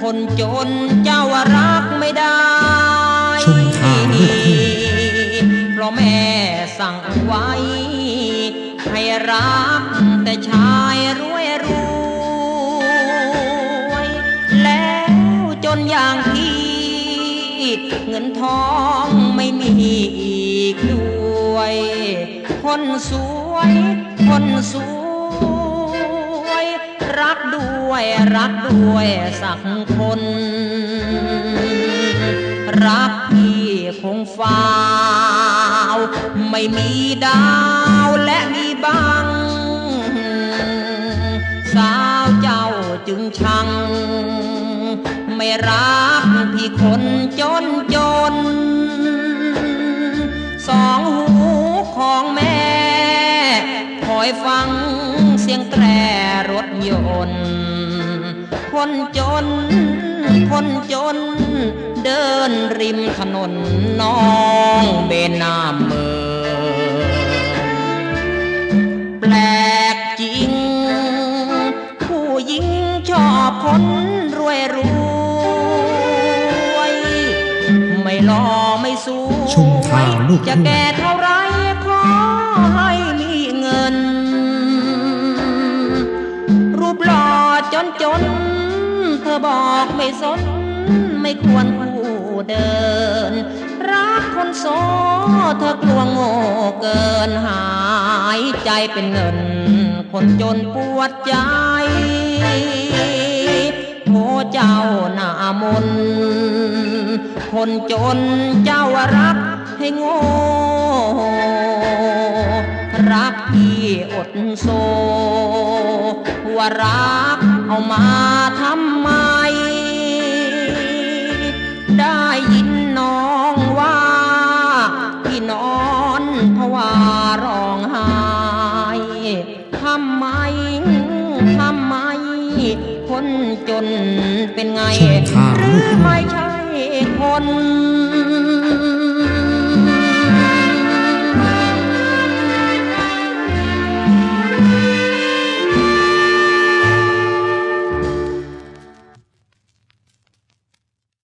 คนจนเจ้ารักไม่ได้ชุมทางลูกทุ่เพราะแม่สั่งไว้ ให้รักแต่ชายรวยรวยแล้วจนอย่างพี่ เงินทองไม่มีอีกด้วย คนสวย คนสวย ด้วยรักด้วยสักคน รักพี่คงฟ้าว ไม่มีดาวและมีบัง สาวเจ้าจึงชัง ไม่รักพี่คนจนจน สองหูของแม่คอยฟังเสียงแตรรถยนต์ คนจน คนจน เดินริมถนนน้องเบนน้าเมืองแปลกจริง ผู้หญิงชอบคนรวยรวย ไม่หล่อไม่สวยชุมทางลูกจะแก่เท่าไรขอให้มีเงิน รูปหล่อจนจน บอกไม่สน ไม่ควรผู้เดิน รักคนโสเธอกลัวโง่เกินหายใจเป็นเงิน คนจนปวดใจโทเจ้าหน้ามน คนจนเจ้ารักให้โง่รักพี่อดโซว่ารักเอามาทำไม ได้ยินน้องว่าพี่นอนภาวาร้องไห้ทำไมทำไม คนจนเป็นไงชุมทางหรืลูอกทุ่งไม่ใช่คน